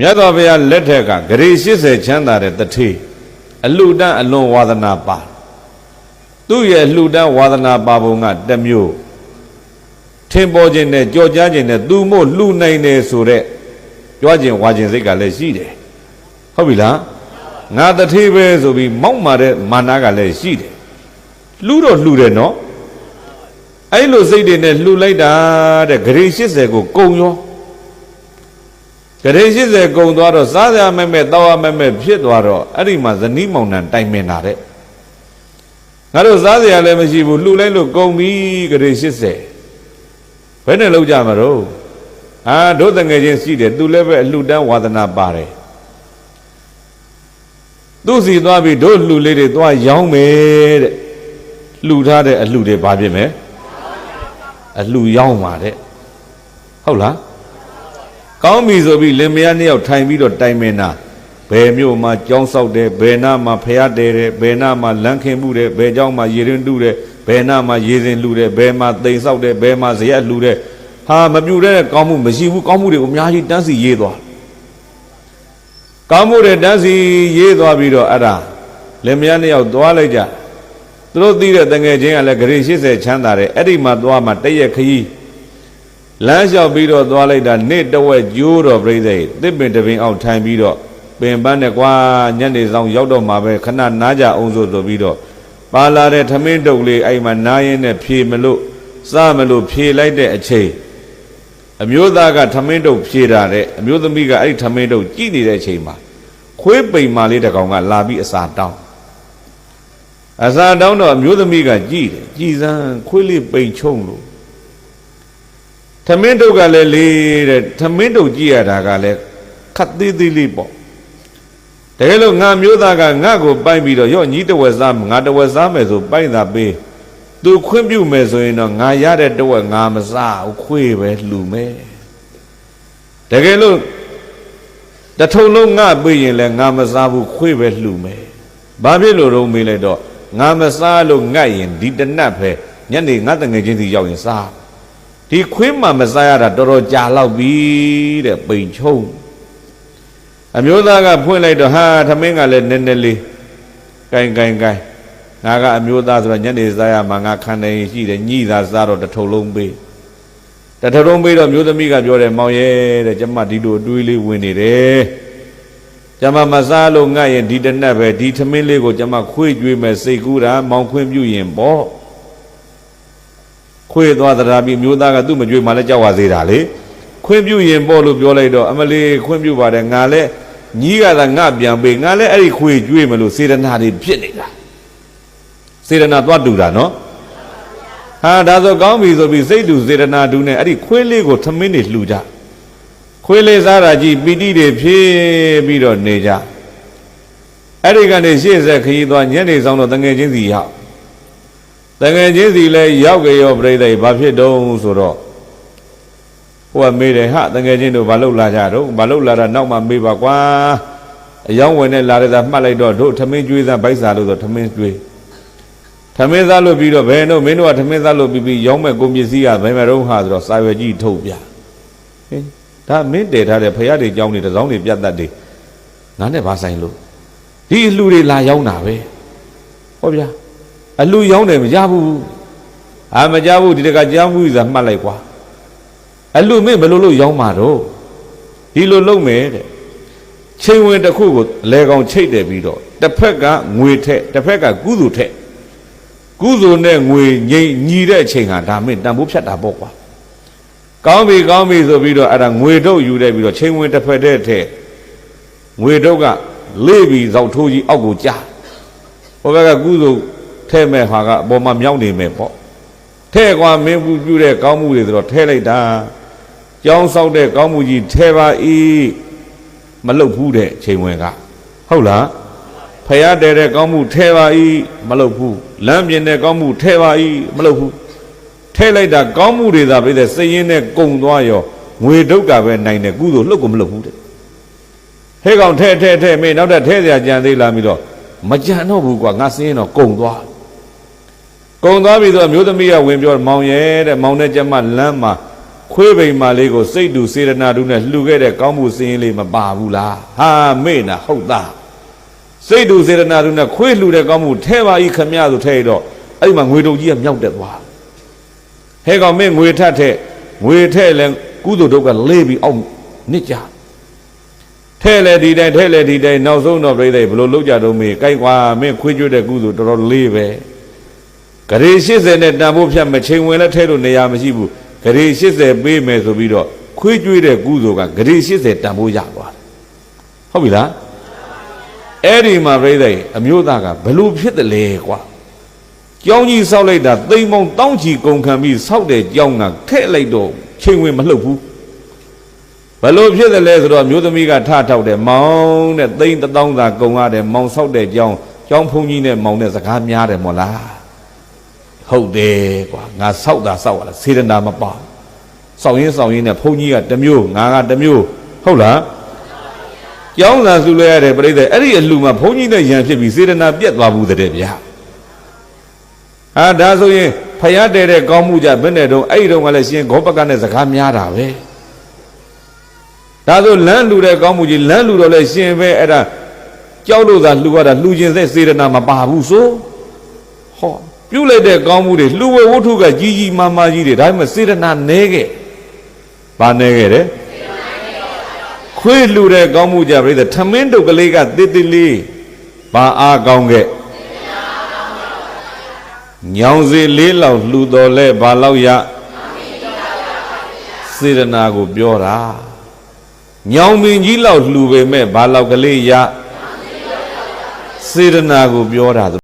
မြတ်စွာဘုရားလက်ထက်ကဂရေ80ချမ်းသာတဲ့တထေးအလှတန်းအလွန်ဝါဒနာပါသူ့ရဲ့လှတန်းဝါဒနာပါပုံကတစ်မျိုးထင်ပေါ်ခြင်းနဲ့ကြော်ကြားခြင်းနဲ့သူမို့လှနိုင်တယ်ဆိုတဲ့ကြွားခြင်းဝါခြင်းစိတ်ကလည်းရှိတယ်ဟုတ်ပြီလားငါတထေးပဲဆိုပြီးမောက်မာတဲ့မာနကလည်းရှိတယ်လှတော့လှတယ်နော်အဲ့လိုစိတ်တွေနဲ့လှလိုက်တာတဲ့ဂရေ80ကိုကုံရော ဂရေ80ကုံသွားတော့စားရမဲ့မဲ့တောက်ရမဲ့မဲ့ဖြစ်သွားတော့အဲ့ဒီမှာဇနီးမောင်နှံတိုင်ပင်တာတဲ့ငါတို့စားစရာလည်းမရှိဘူးလှလိုက်လို့ကုံပြီဂရေ80ဘယ်နဲ့လောက်ကြမလို့အာတို့တငယ်ချင်းရှိတယ်သူလည်းပဲအလှတန်းဝါသနာပါတယ်သူ့စီသွားပြီးတို့လှလေးတွေသွားရောင်းမယ်တဲ့လှထားတဲ့အလှတွေဘာဖြစ်မလဲအလှရောင်းပါတဲ့ဟုတ်လား ကောင်းပြီဆိုပြီးလင်မယားနှစ်ယောက်ထိုင်ပြီးတော့တိုင်မင်တာဘယ်မြို့မှာကြောင်းဆောက်တယ်ဘယ်နာမှာဖျားတယ်တယ်ဘယ်နာမှာလမ်းခင်မှုတယ်ဘယ်ကြောင်းမှာရေရင်တူတယ်ဘယ်နာမှာရေစင်လူတယ်ဘယ်မှာတိမ်ဆောက်တယ်ဘယ်မှာဇရက်လူတယ်ဟာမပြူတဲ့ကောင်းမှုမရှိဘူးကောင်းမှုတွေကိုအများကြီးတန်းစီရေးသွားကောင်းမှုတွေတန်းစီရေးသွားပြီးတော့အဲ့ဒါလင်မယားနှစ်ယောက်သွားလိုက်ကြသူတို့သိတဲ့တငယ်ချင်းကလည်းဂရေ80ချမ်းသာတယ်အဲ့ဒီမှာသွားမှတည့်ရခကြီး လမ်းလျှောက်ပြီးတော့သွားလိုက်တာနေ့တဝက်ကျိုးတော့ပြိသိတစ်ပင်တပင်အောင်ထိုင်ပြီးတော့ပင်ပန်းနဲ့ကွာညနေဆောင်ရောက်တော့မှာပဲခဏနားကြအောင်ဆိုဆိုပြီးတော့ပါလာတဲ့ထမင်းတုပ်လေးအဲ့မှာနားရင်နဲ့ဖြေမလို့စမလို့ဖြေလိုက်တဲ့အချိန်အမျိုးသားကထမင်းတုပ်ဖြေတာတဲ့အမျိုးသမီးကအဲ့ဒီထမင်းတုပ်ကြည့်နေတဲ့အချိန်မှာခွေးပိန်မာလေးတစ်ကောင်ကလာပြီးအစာတောင်းအစာတောင်းတော့အမျိုးသမီးကကြည့်တယ်ကြည်စမ်းခွေးလေးပိန်ချုံလို့ ထမင်းတုပ်ကလည်းလေးတဲ့ထမင်းတုပ်ကြည့်ရတာကလည်းခတ်သေးသေးလေးပေါ့တကယ်လို့ငါမျိုးသားကငါ့ကိုပိုက်ပြီးတော့ရော့ညီတဝက်စားငါတဝက်စားမယ်ဆိုပိုက်တာပေးသူခွင့်ပြုမယ်ဆိုရင်တော့ငါရတဲ့တဝက်ငါမစားဘူးခွေးပဲလှူမယ်တကယ်လို့တထုံလုံးငါပေးရင်လည်းငါမစားဘူးခွေးပဲလှူမယ်ဘာဖြစ်လို့တော့မေးလိုက်တော့ငါမစားလို့ငတ်ရင်ဒီတနတ်ပဲညနေငါတငယ်ချင်းစီရောက်ရင်စား ဒီခွေးမှမစားရတာတော်တော်ကြာလောက်ပြီတဲ့ပိန်ချုံအမျိုးသားကဖွင့်လိုက်တော့ဟာသမင်းကလည်းနည်းနည်းလေးကင်ကင်ကင်ငါကအမျိုးသားဆိုတော့ညနေစားရမှာငါခံနေရှိတယ်ညိသာစားတော့တထုံလုံးပေးတထုံလုံးပေးတော့မျိုးသမီးကပြောတယ်မောင်ရဲ့တဲ့ကျမဒီလိုအတွေးလေးဝင်နေတယ်ကျမမစားလို့ငတ်ရင်ဒီတနက်ပဲဒီသမင်းလေးကိုကျမခွေးကြွေးမယ်စိတ်ကူးတာမောင်ခွင့်ပြုရင်ပေါ့ ခွေးသွားသရာပြီးမျိုးသားကသူ့မကြွေးမှလည်းကြောက်ပါသေးတာလေခွင့်ပြုရင်ပေါ့လို့ပြောလိုက်တော့အမလေးခွင့်ပြုပါတယ်ငါလည်းညီးကသာငါပြန်ပေးငါလည်းအဲ့ဒီခွေကြွေးမလို့စေတနာတွေဖြစ်နေတာစေတနာသွားတူတာနော်ဟာဒါဆိုကောင်းပြီဆိုပြီးစိတ်တူစေတနာတူနဲ့အဲ့ဒီခွေးလေးကိုသမင်းတွေလှူကြခွေးလေးစားတာကြည့်ပီတိတွေဖြည့်ပြီးတော့နေကြအဲ့ဒီကနေရှေ့ဆက်ခရီးသွားညနေဆောင်တော့တငယ်ချင်းစီရောက် တငယ်ချင်းစီလည်းရောက်ကြရောပြိသိဘာဖြစ်တုံးဆိုတော့ဟိုကမေးတယ်ဟာတငယ်ချင်းတို့ဘာလို့လာကြတော့ဘာလို့လာတာနောက်မှမေးပါကွာအယောင်းဝင်နဲ့လာတဲ့သာမှတ်လိုက်တော့တို့ထမင်းကျွေးသားဗိုက်စာလို့ဆိုထမင်းကျွေးထမင်းသားလို့ပြီးတော့ဘယ်တော့မင်းတို့ကထမင်းသားလို့ပြီးပြီးရောင်းမဲ့ကုန်ပစ္စည်းကဘယ်မှာတော့ဟာဆိုတော့စာရွက်ကြီးထုတ်ပြဟင်ဒါမင်းတည်ထားတဲ့ဖရာတွေကြောင်းတွေတစောင်းတွေပြတ်တတ်တွေငါနဲ့ဘာဆိုင်လို့ဒီအလှတွေလာရောက်တာပဲဟောဗျာ အလှရောက်တယ်မကြဘူးအာမကြဘူးဒီတကကြားမှုဆိုတာမှတ်လိုက်ကွာအလူမင်းဘယ်လိုလုပ်ရောင်းမှာတော့ဒီလိုလုပ်မယ်တဲ့ချိန်ဝင်တစ်ခုကိုလဲကောင်ချိတ်တယ်ပြီးတော့တစ်ဖက်ကငွေထက်တစ်ဖက်ကကုသိုလ်ထက်ကုသိုလ်နဲ့ငွေငိမ့်ညီတဲ့အချိန်ဟာဒါမင်းတန်ဖိုးဖြတ်တာပေါ့ကွာကောင်းပြီကောင်းပြီဆိုပြီးတော့အဲ့ဒါငွေတော့ယူတယ်ပြီးတော့ချိန်ဝင်တစ်ဖက်တည်းထက်ငွေတော့ကလေးပြီးဇောက်ထိုးကြီးအောက်ကိုကြားဟိုဘက်ကကုသိုလ် ထဲ့မဲ့ဟာကအပေါ်မှာမြောက်နေမယ်ပေါ့ထဲ့ကွာမင်းပြုပြုတဲ့ကောင်းမှုတွေဆိုတော့ထဲ့လိုက်တာကြောင်းဆောက်တဲ့ကောင်းမှုကြီးထဲပါဤမလုတ်ဘူးတဲ့ချိန်ဝင်ကဟုတ်လားဖယားတဲတဲ့ကောင်းမှုထဲပါဤမလုတ်ဘူးလမ်းပြင်တဲ့ကောင်းမှုထဲပါဤမလုတ်ဘူးထဲလိုက်တာကောင်းမှုတွေသာပြည့်တဲ့စိတ်ရင်းနဲ့ကုံသွားရောငွေဒုက္ခပဲနိုင်တယ်ကုသိုလ်လှုပ်ကိုမလှုပ်ဘူးတဲ့ဟဲကောင်ထဲထဲထဲမင်းနောက်တဲ့ထဲစရာကြံသေးလားပြီးတော့မကြံတော့ဘူးကွာငါစင်းရင်တော့ကုံသွား ကုံသွားပြီဆိုတော့မျိုးသမီးကဝင်ပြောမောင်ရဲတဲ့မောင်နဲ့ကျမလမ်းမှာခွေးပိန်မာလေးကိုစိတ်တူစေရနာတူနဲ့လှူခဲ့တဲ့ကောင်းမှုစင်းရင်လေးမပါဘူးလားဟာမေ့နာဟုတ်သားစိတ်တူစေရနာတူနဲ့ခွေးလှူတဲ့ကောင်းမှုထဲပါဤခမရဆိုထဲရတော့အဲ့ဒီမှာငွေတုံကြီးကမြောက်တက်သွားဟဲကောင်မင်းငွေထက်တဲ့ငွေထဲလဲကုသိုလ်ဒုက္ခလေးပြီးအောင်နစ်ကြထဲလေဒီတိုင်းထဲလေဒီတိုင်းနောက်ဆုံးတော့ပြိဿဘလို့လောက်ကြတော့မေးကြိုက်ကွာမင်းခွေးကျွတ်တဲ့ကုသိုလ်တော်တော်လေးပဲ ဂရေ80နဲ့တန်ဖို့ဖြတ်မချိန်ဝင်လဲထဲလို့နေရာမရှိဘူးဂရေ80ပေးမယ်ဆိုပြီးတော့ခွေးကျွေးတဲ့ကုသိုလ်ကဂရေ80တန်ဖို့ရသွားတယ်ဟုတ်ပြီလားအဲ့ဒီမှာပြိဿအမျိုးသားကဘလို့ဖြစ်တယ်လဲကွာကြောင်းကြီးဆောက်လိုက်တာသိမ့်ပေါင်းတောင်းချီကုန်ခံပြီးဆောက်တဲ့ကြောင်းကထဲ့လိုက်တော့ချိန်ဝင်မလှုပ်ဘူးဘလို့ဖြစ်တယ်လဲဆိုတော့မျိုးသမီးကထထောက်တယ်မောင်းတဲ့သိမ့်တစ်တောင်းသာကုန်ရတယ်မောင်းဆောက်တဲ့ကြောင်းကြောင်းဖုန်ကြီးနဲ့မောင်းတဲ့စကားများတယ်မို့လား ဟုတ်တယ်ကွာငါဆောက်တာဆောက်ရလားစေတနာမပါစောက်ရင်းစောက်ရင်းနဲ့ဖုန်ကြီးကတစ်မျိုးငါကတစ်မျိုးဟုတ်လားကျောင်းသာစုလဲရတယ်ပြိဿအဲ့ဒီအလှမှာဘုန်းကြီးနဲ့ရံဖြစ်ပြီးစေတနာပြက်သွားဘူးတဲ့ဗျာအာဒါဆိုရင်ဖယားတဲတဲ့ကောင်းမှုကြဘယ်နဲ့တော့အဲ့ဒီတော့ကလည်းရှင်ဂောပကနဲ့စကားများတာပဲဒါဆိုလမ်းလူတဲ့ကောင်းမှုကြီးလမ်းလူတော့လဲရှင်ပဲအဲ့ဒါကြောက်လို့သာလှူရတာလှူခြင်းစိတ်စေတနာမပါဘူးဆိုဟော ပြုတ်လိုက်တဲ့ကောင်းမှုတွေလှူဝဝတ္ထုကကြီးကြီးမားမားကြီးတွေဒါပေမဲ့စေတနာနဲခဲ့ဘာနဲခဲ့တယ်ခွေးလှူတဲ့ကောင်းမှုကြပြိတ္တထမင်းတုတ်ကလေးကတစ်တစ်လေးဘာအားကောင်းခဲ့ညောင်စီလေးလောက်လှူတော်လဲဘာလောက်ရစေတနာကိုပြောတာညောင်ပင်ကြီးလောက်လှူပေမဲ့ဘာလောက်ကလေးရစေတနာကိုပြောတာ